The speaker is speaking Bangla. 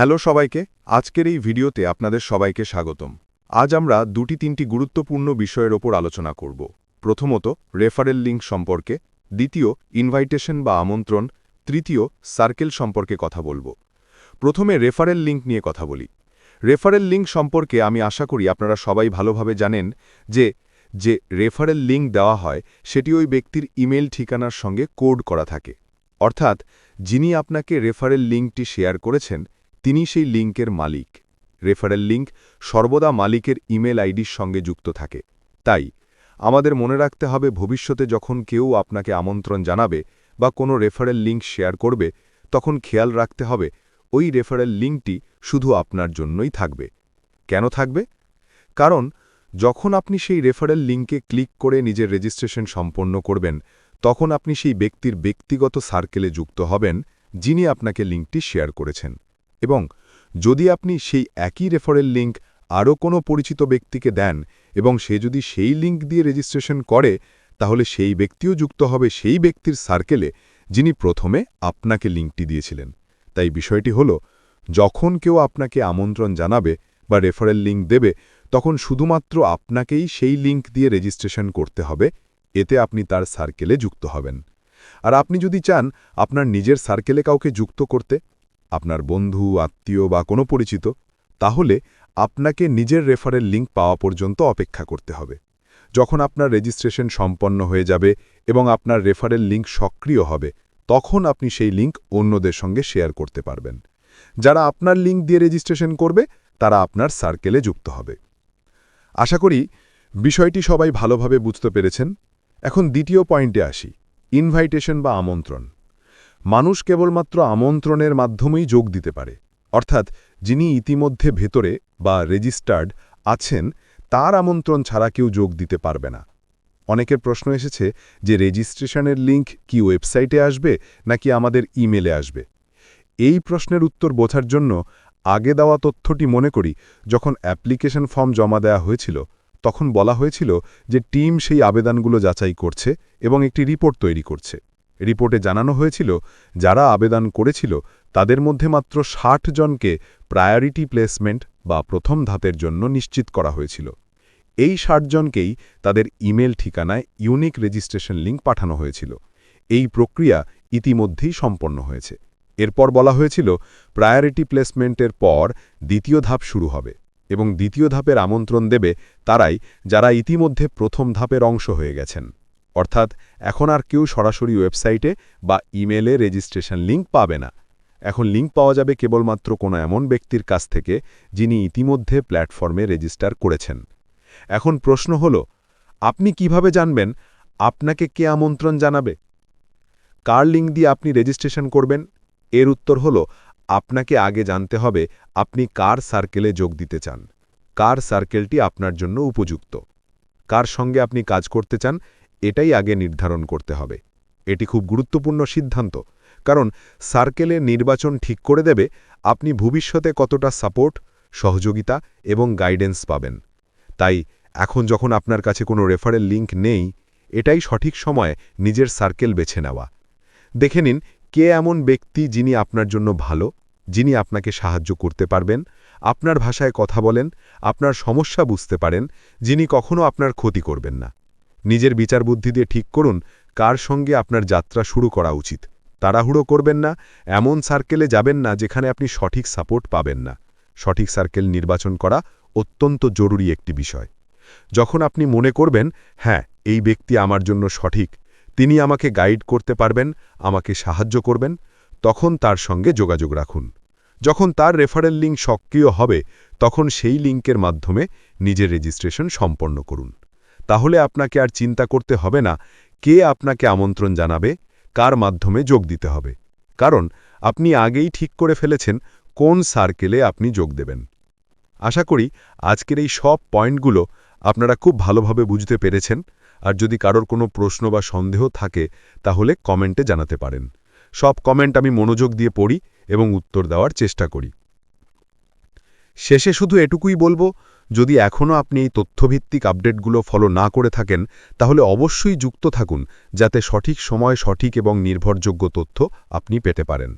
হ্যালো সবাইকে, আজকের এই ভিডিওতে আপনাদের সবাইকে স্বাগতম। আজ আমরা দুটি তিনটি গুরুত্বপূর্ণ বিষয়ের ওপর আলোচনা করব। প্রথমত, রেফারেল লিঙ্ক সম্পর্কে, দ্বিতীয়, ইনভাইটেশন বা আমন্ত্রণ, তৃতীয়, সার্কেল সম্পর্কে কথা বলব। প্রথমে রেফারেল লিঙ্ক নিয়ে কথা বলি। রেফারেল লিঙ্ক সম্পর্কে আমি আশা করি আপনারা সবাই ভালোভাবে জানেন যে যে রেফারেল লিঙ্ক দেওয়া হয়, সেটি ওই ব্যক্তির ইমেল ঠিকানার সঙ্গে কোড করা থাকে। অর্থাৎ, যিনি আপনাকে রেফারেল লিঙ্কটি শেয়ার করেছেন তিনি সেই লিঙ্কের মালিক। রেফারেল লিঙ্ক সর্বদা মালিকের ইমেল আইডির সঙ্গে যুক্ত থাকে। তাই, আমাদের মনে রাখতে হবে ভবিষ্যতে যখন কেউ আপনাকে আমন্ত্রণ জানাবে বা কোনো রেফারেল লিঙ্ক শেয়ার করবে, তখন খেয়াল রাখতে হবে ওই রেফারেল লিঙ্কটি শুধু আপনার জন্যই থাকবে। কেন থাকবে? কারণ, যখন আপনি সেই রেফারেল লিঙ্কে ক্লিক করে নিজের রেজিস্ট্রেশন সম্পন্ন করবেন, তখন আপনি সেই ব্যক্তির ব্যক্তিগত সার্কেলে যুক্ত হবেন, যিনি আপনাকে লিঙ্কটি শেয়ার করেছেন। এবং যদি আপনি সেই একই রেফারেল লিঙ্ক আরও কোনো পরিচিত ব্যক্তিকে দেন এবং সে যদি সেই লিঙ্ক দিয়ে রেজিস্ট্রেশন করে, তাহলে সেই ব্যক্তিও যুক্ত হবে সেই ব্যক্তির সার্কেলে যিনি প্রথমে আপনাকে লিঙ্কটি দিয়েছিলেন। তাই বিষয়টি হল, যখন কেউ আপনাকে আমন্ত্রণ জানাবে বা রেফারেল লিঙ্ক দেবে, তখন শুধুমাত্র আপনাকেই সেই লিঙ্ক দিয়ে রেজিস্ট্রেশন করতে হবে, এতে আপনি তার সার্কেলে যুক্ত হবেন। আর আপনি যদি চান আপনার নিজের সার্কেলে কাউকে যুক্ত করতে আপনার বন্ধু, আত্মীয় বা কোনো পরিচিত, তাহলে আপনাকে নিজের রেফারেল লিঙ্ক পাওয়া পর্যন্ত অপেক্ষা করতে হবে। যখন আপনার রেজিস্ট্রেশন সম্পন্ন হয়ে যাবে এবং আপনার রেফারেল লিঙ্ক সক্রিয় হবে, তখন আপনি সেই লিঙ্ক অন্যদের সঙ্গে শেয়ার করতে পারবেন। যারা আপনার লিঙ্ক দিয়ে রেজিস্ট্রেশন করবে, তারা আপনার সার্কেলে যুক্ত হবে। আশা করি বিষয়টি সবাই ভালোভাবে বুঝতে পেরেছেন। এখন দ্বিতীয় পয়েন্টে আসি, ইনভাইটেশন বা আমন্ত্রণ। মানুষ কেবলমাত্র আমন্ত্রণের মাধ্যমেই যোগ দিতে পারে। অর্থাৎ, যিনি ইতিমধ্যে ভেতরে বা রেজিস্টার্ড আছেন, তার আমন্ত্রণ ছাড়া কেউ যোগ দিতে পারবে না। অনেকের প্রশ্ন এসেছে যে, রেজিস্ট্রেশনের লিঙ্ক কি ওয়েবসাইটে আসবে, নাকি আমাদের ইমেলে আসবে? এই প্রশ্নের উত্তর বোঝার জন্য আগে দেওয়া তথ্যটি মনে করি, যখন অ্যাপ্লিকেশন ফর্ম জমা দেওয়া হয়েছিল, তখন বলা হয়েছিল যে, টিম সেই আবেদনগুলো যাচাই করছে এবং একটি রিপোর্ট তৈরি করছে। রিপোর্টে জানানো হয়েছিল, যারা আবেদন করেছিল, তাদের মধ্যে মাত্র ষাট জনকে প্রায়োরিটি প্লেসমেন্ট বা প্রথম ধাপের জন্য নিশ্চিত করা হয়েছিল। এই ষাট জনকেই তাদের ইমেল ঠিকানায় ইউনিক রেজিস্ট্রেশন লিঙ্ক পাঠানো হয়েছিল। এই প্রক্রিয়া ইতিমধ্যেই সম্পন্ন হয়েছে। এরপর বলা হয়েছিল, প্রায়োরিটি প্লেসমেন্টের পর দ্বিতীয় ধাপ শুরু হবে এবং দ্বিতীয় ধাপের আমন্ত্রণ দেবে তারাই যারা ইতিমধ্যে প্রথম ধাপের অংশ হয়ে গেছেন। অর্থাৎ এখন আর কেউ সরাসরি ওয়েবসাইটে বা ইমেলে রেজিস্ট্রেশন লিঙ্ক পাবে না। এখন লিঙ্ক পাওয়া যাবে কেবলমাত্র কোনো এমন ব্যক্তির কাছ থেকে যিনি ইতিমধ্যে প্ল্যাটফর্মে রেজিস্টার করেছেন। এখন প্রশ্ন হল, আপনি কীভাবে জানবেন আপনাকে কে আমন্ত্রণ জানাবে? কার লিঙ্ক দিয়ে আপনি রেজিস্ট্রেশন করবেন? এর উত্তর হল, আপনাকে আগে জানতে হবে আপনি কার সার্কেলে যোগ দিতে চান। কার সার্কেলটি আপনার জন্য উপযুক্ত? কার সঙ্গে আপনি কাজ করতে চান? এটাই আগে নির্ধারণ করতে হবে। এটি খুব গুরুত্বপূর্ণ সিদ্ধান্ত, কারণ সার্কেলে নির্বাচন ঠিক করে দেবে, আপনি ভবিষ্যতে কতটা সাপোর্ট, সহযোগিতা এবং গাইডেন্স পাবেন। তাই এখন যখন আপনার কাছে কোনো রেফারেল লিঙ্ক নেই, এটাই সঠিক সময় নিজের সার্কেল বেছে নেওয়া। দেখে নিন, কে এমন ব্যক্তি যিনি আপনার জন্য ভালো, যিনি আপনাকে সাহায্য করতে পারবেন, আপনার ভাষায় কথা বলেন, আপনার সমস্যা বুঝতে পারেন, যিনি কখনো আপনার ক্ষতি করবেন না। নিজের বিচার বুদ্ধি দিয়ে ঠিক করুন, কার সঙ্গে আপনার যাত্রা শুরু করা উচিত। তাড়াহুড়ো করবেন না, এমন সার্কেলে যাবেন না যেখানে আপনি সঠিক সাপোর্ট পাবেন না। সঠিক সার্কেল নির্বাচন করা অত্যন্ত জরুরি একটি বিষয়। যখন আপনি মনে করবেন হ্যাঁ এই ব্যক্তি আমার জন্য সঠিক, তিনি আমাকে গাইড করতে পারবেন, আমাকে সাহায্য করবেন, তখন তার সঙ্গে যোগাযোগ রাখুন। যখন তার রেফারেল লিঙ্ক সক্রিয় হবে, তখন সেই লিঙ্কের মাধ্যমে নিজের রেজিস্ট্রেশন সম্পন্ন করুন। তাহলে আপনাকে আর চিন্তা করতে হবে না কে আপনাকে আমন্ত্রণ জানাবে, কার মাধ্যমে যোগ দিতে হবে। কারণ আপনি আগেই ঠিক করে ফেলেছেন কোন সার্কেলে আপনি যোগ দেবেন। আশা করি আজকের এই সব পয়েন্টগুলো আপনারা খুব ভালোভাবে বুঝতে পেরেছেন। আর যদি কারোর কোনো প্রশ্ন বা সন্দেহ থাকে, তাহলে কমেন্টে জানাতে পারেন। সব কমেন্ট আমি মনোযোগ দিয়ে পড়ি এবং উত্তর দেওয়ার চেষ্টা করি। শেষে শুধু এটুকুই বলব যদি এখনও আপনি এই তথ্যভিত্তিক আপডেটগুলো ফলো না করে থাকেন, তাহলে অবশ্যই যুক্ত থাকুন, যাতে সঠিক সময় সঠিক এবং নির্ভরযোগ্য তথ্য আপনি পেতে পারেন।